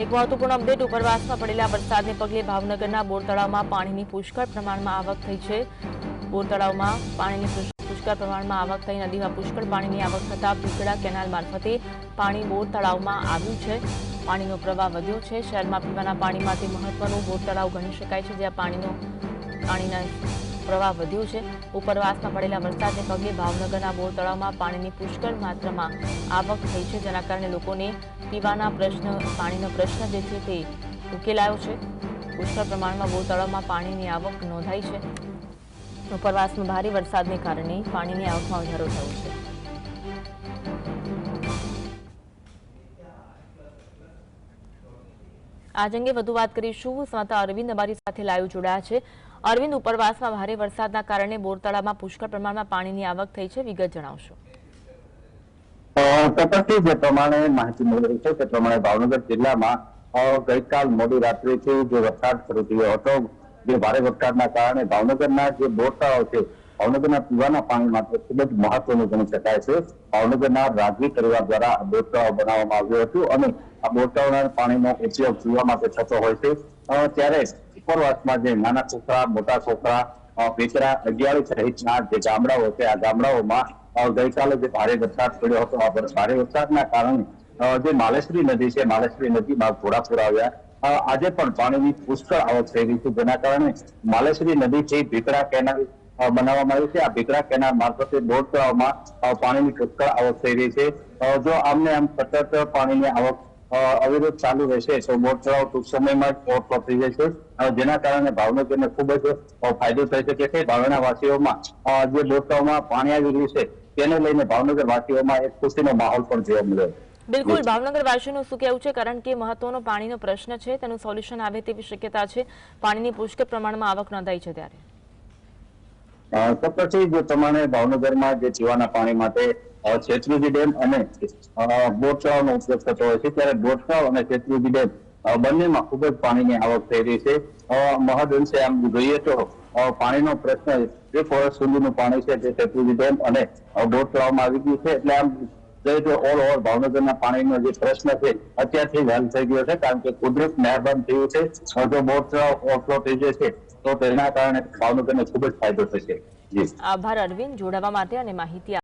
એક મહત્વપૂર્ણ અપડેટ ઉપરવાસમાં પડેલા વરસાદને પગલે ભાવનગરના બોર તળાવમાં પાણીની પુષ્કળ પ્રમાણમાં આવક થઈ છે. બોર તળાવમાં પાણીની પુષ્કળ પ્રમાણમાં આવક થઈ, નદીમાં પુષ્કળ પાણીની આવક થતાં પીકડા કેનાલ મારફતે પાણી બોર તળાવમાં આવ્યું છે. પાણીનો પ્રવાહ વધ્યો છે. શહેરમાં પીવાના પાણી માટે મહત્વનું બોર તળાવ ગણી શકાય છે. જ્યાં પાણીનો, પાણીના પ્રવાહ વધ્યો છે. ઉપરવાસમાં પડેલા વરસાદને પગલે ભાવનગરના બોર તળાવમાં પાણીની પુષ્કળ માત્રામાં આવક થઈ છે, જેના કારણે લોકોને પીવાના પ્રશ્ન, પાણીનો પ્રશ્ન જે છે તે ઉકેલાયો છે. પુષ્કળ પ્રમાણમાં બોર તળાવમાં પાણીની આવક નોંધાઈ છે. ઉપરવાસમાં ભારે વરસાદને કારણે પાણીની આવકમાં વધારો થયો છે. આજ અંગે વધુ વાત કરીશું. સંવાદદાતા અરવિંદ અમારી સાથે લાઈવ જોડાયા છે. અરવિંદ ઉપરવાસમાં ભારે વરસાદના કારણે બોરતળામાં પુષ્કળ પ્રમાણમાં પાણીની આવક થઈ છે. વિગત જણાવશો. તપાસથી જે પ્રમાણે માહિતી મળી રહી છે તે પ્રમાણે ભાવનગર જિલ્લામાં ગઈકાલ મોડી રાત્રિથી જે વરસાદ શરૂ થયો હતો, જે ભારે વરસાદના કારણે ભાવનગરના જે બોરતળાવ છે, ભાવનગરના પીવાના પાણી માટે ખૂબ જ મહત્વનું ગણી શકાય છે. ભાવનગરના રાજવી પરિવાર દ્વારા આ બોર બનાવવામાં આવ્યું હતું અને આ બોર તળાવના પાણીનો ઉપયોગ પીવા માટે થતો હોય છે. ત્યારે ઉપરવાસમાં જે નાના છોકરા, મોટા છોકરા પેચરા અગિયારી સહિતના જે ગામડાઓ છે, આ ગામડાઓમાં ગઈકાલે જે ભારે વરસાદ પડ્યો હતો, આ ભારે વરસાદના કારણે જે માલેશ્વરી નદી છે માલેશ્વરી નદીમાં ઘોડાપુર આવ્યા. આજે પણ પાણીની પુષ્કળ આવક થઈ રહી છે, જેના કારણે માલેશ્વરી નદીથી ભીકડા કેનાલ બનાવવામાં આવી છે. આ ભીકડા કેનાલ મારફતે દોઢ તળાવમાં પાણીની પુષ્કળ આવક થઈ રહી છે. જો આમને આમ સતત પાણીની આવક અવિરત ચાલુ રહેશે. સો બોટ ટૂંક સમયમાં જ ઓવરફ્લો થઈ જશે. જેના કારણે ભાવનગરને ખૂબ જ ફાયદો થઈ શકે છે. ભાવના વાસીઓમાં જે બોટ પાણી આવી રહ્યું છે તેને લઈને ભાવનગર વાસીઓમાં એક ખુશીનો માહોલ પણ જોવા મળ્યો. બિલકુલ. ભાવનગર વાસીનું શું કહેવું છે? કારણ કે મહત્વનો પાણીનો પ્રશ્ન છે તેનું સોલ્યુશન આવે તેવી શક્યતા છે. પાણીની પુષ્કળ પ્રમાણમાં આવક નોંધાઈ છે ત્યારે. તો પછી જો તમારે ભાવનગરમાં જે પીવાના પાણી માટે અ, શેત્રુંજી ડેમ અને અ, ઉપયોગ થતો હોય છે ત્યારે બોટ અને શેત્રુંજી ડેમ બંનેમાં ખૂબ જ પાણીની આવક થઈ રહી છે. અ, મહદઅંશે આમ જોઈએ તો પાણીનો પ્રશ્ન જે ફોરેસ્ટ સુધીનું પાણી છે તે શેત્રુંજી ડેમ અને અ, બોટ આવી ગયું છે. એટલે આમ તો ઓલ ઓવર ભાવનગરના પાણીનો જે પ્રશ્ન છે અત્યારથી જ હલ થઈ ગયો છે કારણ કે કુદરત મહેરબાન થયું છે. અ, જો બોટ ઓવરફ્લો થઈ જશે તો તેના કારણે ભાવનગરને ખૂબ જ ફાયદો થશે. જી. આભાર અરવિંદ. જોડાવા માટે અને માહિતી